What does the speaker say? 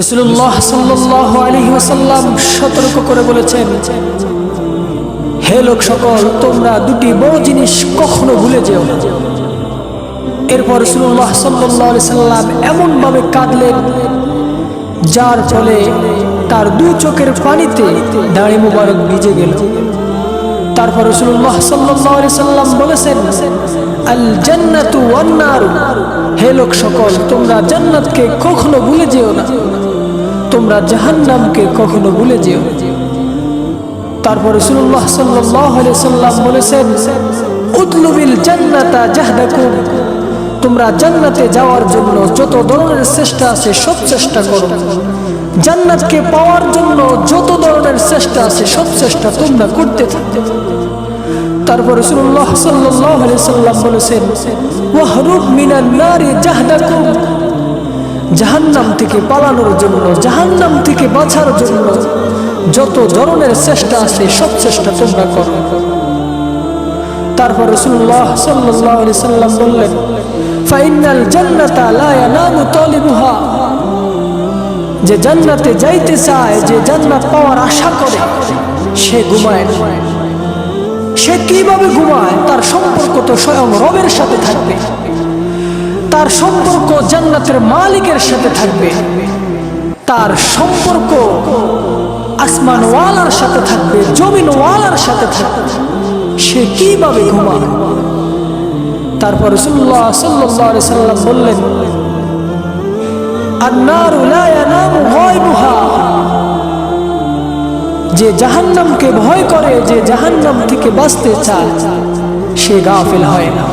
রসুল্লাহ সাল্লাহ আলী ওসাল্লাম সতর্ক করে বলেছেন, হে লোক সকল, তোমরা দুটি বড় জিনিস কখনো ভুলে যেও না। এরপর রসুল্লাহ সাল্লাহ সাল্লাম এমনভাবে কাঁদলেন, যার ফলে তার দু চোখের পানিতে দাড়ি মুবারক ভিজে গেল। তারপর রসুল্লাহ সাল্লাহ সাল্লাম বলেছেন আল জান্নাতু ওয়ান নারু হে লোক সকল, তোমরা জান্নাতকে কখনো ভুলে যেও না। তোমরা জাহান্নামকে কখনো ভুলে যেও তারপর রসুল্লাহ সাল্লাহ আলি সাল্লাম বলেছেন উতলুবিল জান্নাতা জাহদাকুম। তোমরা জান্নাতে যাওয়ার জন্য যত ধরনের চেষ্টা আছে সব চেষ্টা করো। জান্নাতকে পাওয়ার জন্য যত ধরনের চেষ্টা আছে সব চেষ্টা তোমরা করতে থাকো। তারপর রসুল্লাহ সাল্লাম বলেছেন, ওয়াহরুব মিনান জাহদাকুম। জাহান্নাম থেকে পালানোর জন্য, জাহান্নাম থেকে বাঁচার জন্য যত ধরনের চেষ্টা আছে, সব চেষ্টা তোমরা করো। তারপর রসুল্লাহ সাল্লাম বললেন, ফাইনাল জান্নাতা লা ইয়ানামু তালিবুহা। যে জান্নাতে যাইতে চায়, যে জান্নাত পাওয়ার আশা করে, সে ঘুমায়। সে কীভাবে ঘুমায়, তার সম্পর্ক তো স্বয়ং রবের সাথে থাকবে। তার সম্পর্ক জান্নাতের মালিকের সাথে থাকবে। তার সম্পর্ক আসমান ওয়ালার সাথে থাকবে জমিন ওয়ালার সাথে থাকবে। সে কীভাবে ঘুমায়? তারপর রসুল্লাহ সাল্লাহ সাল্লাম বললেন, আন্নারু লা ইয়ানামু গায়বুহা। যে জাহান্নামকে ভয় করে যে জাহান্নাম থেকে বাঁচতে চায় সে গাফিল হয় না।